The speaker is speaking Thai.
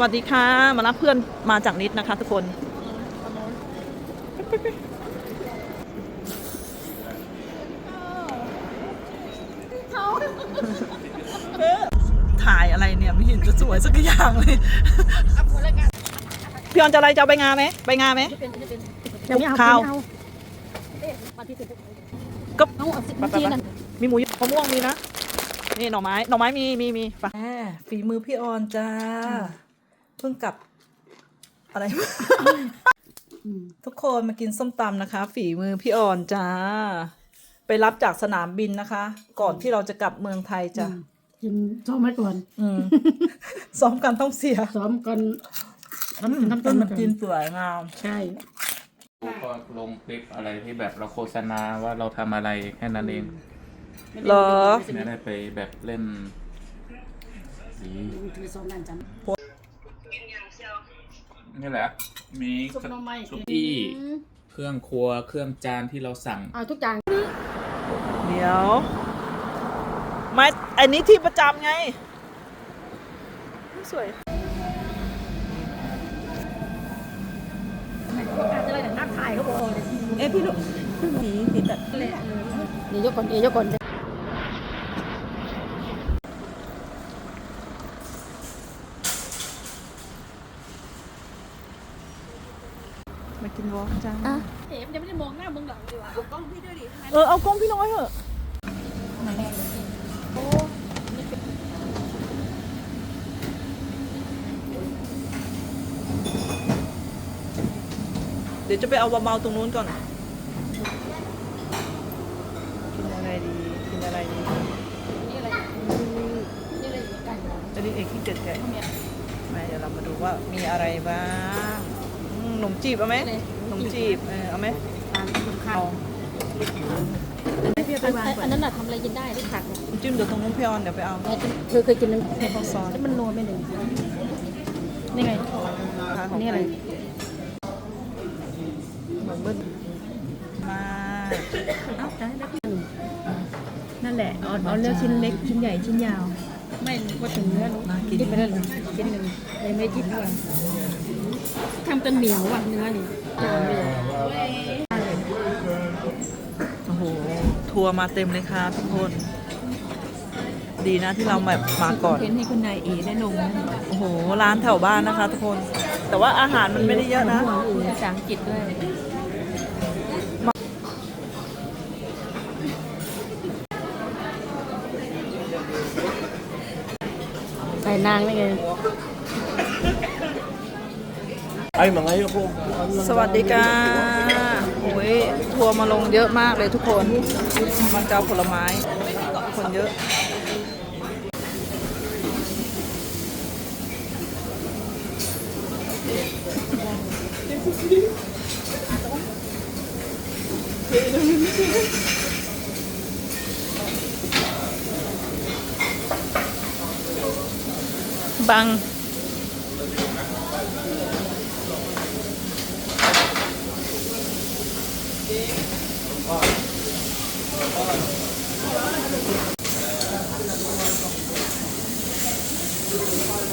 วัสดีค่ะ มารับเพื่อนมาจากนิดนะคะทุกคนถ่ายอะไรเนี่ยไม่เห็นจะสวยสักอย่างเลยพี่ออนจะอะไรจะเอาใบงาไหมใบงาไหมเดี๋ยวไม่เอาข้าวไม่เอาปฏิเสธก็เอาเอาสิไปไปจีนไปนั่นมีหมูมะม่วงมีนะ นี่หน่อไม้ หน่อไม้มีมีมีไปฝีมือพี่ออนจ้า เพิ่งกลับอะไรอืมทุกคนมากินส้มตำนะคะ ฝีมือพี่ออนจ้า ไปรับจากสนามบินนะคะ ก่อนที่เราจะกลับเมืองไทยจ้ะกินซ้อมไว้ก่อนอืมซ้อมกันต้องเสียซ้อมก่อนน้ำน้ำต้ตานลมันกินสวยงามใช่ก็ลงคลิปอะไรที่แบบเราโฆษณาว่าเราทำอะไรแค่นั้นเองเหรอไม่ได้ไปแบบเล่นสีถือซ้อมนั่นจัน นี่แหละ มีซุปหน่อไม้ซุกี้เครื่องครัวเครื่องจานที่เราสั่ง เอาทุกอย่างเดี๋ยวไม่อันนี้ที่ประจำไง สวยอาจจะอะไรแต่นักถ่ายเขาบอกเลยเอ้พี่ลูกสีสีแบบนี่ยกก่อนเอยกก่อน มากินวอล์กจ้าเอ๋มยังไม่ได้มองหน้ามึงหรอกดีกว่าเอากล้องพี่ด้วยดิเออเอากล้องพี่น้อยเถอะเดี๋ยวจะไปเอาเบาๆตรงนู้นก่อน กินอะไรดี กินอะไรดีนี่อะไรนี่อะไรอยู่ใกล้เราจะดีเอกที่เจ็ดแกะมาเดี๋ยวเรามาดูว่ามีอะไรบ้างอืมข นมจีบเอาไหมขนมจีบเออเอาไหมตามคุณข้าเอาวพี่เอาไปวางก่ออันนนั้นน่ะทำอะไรกินได้ที่ผักเนี่ยน้ำจิ้มเดี๋ยวตรงนู้นพี่ออนเดี๋ยวไปเอาเธอเคยกินน้ำให้เขาซ้อนแล้วมันนัวไม่หนึ่งนี่ไงอันนี้อะไรเหมือนเบิ้ลมานั่นแหละเอาเอาเลือกชิ้นเล็กชิ้นใหญ่ชิ้นยาว ไม่ว่าถึงเนื้อลูกมากินกินไปได้เลยกินหนึ่งเลยไม่กินด้วย ทำจนเหนียวว่ะเนื้อนี่จานไม่ได้โอ้โห ทัวร์มาเต็มเลยค่ะทุกคน ดีนะที่เราแบบมาก่อน เห็นให้คุณนายเอได้ลงนะโอ้โห ร้านแถวบ้านนะคะทุกคน แต่ว่าอาหารมันไม่ได้เยอะนะภาษาอังกฤษด้วยใส่นางได้ไง Ay, mga iyo po. สวัสดีค่ะโอ้ยทัวร์มาลงเยอะมากเลยทุกคน มันจะเอาผลไม้ คนเยอะ บัง Thank you.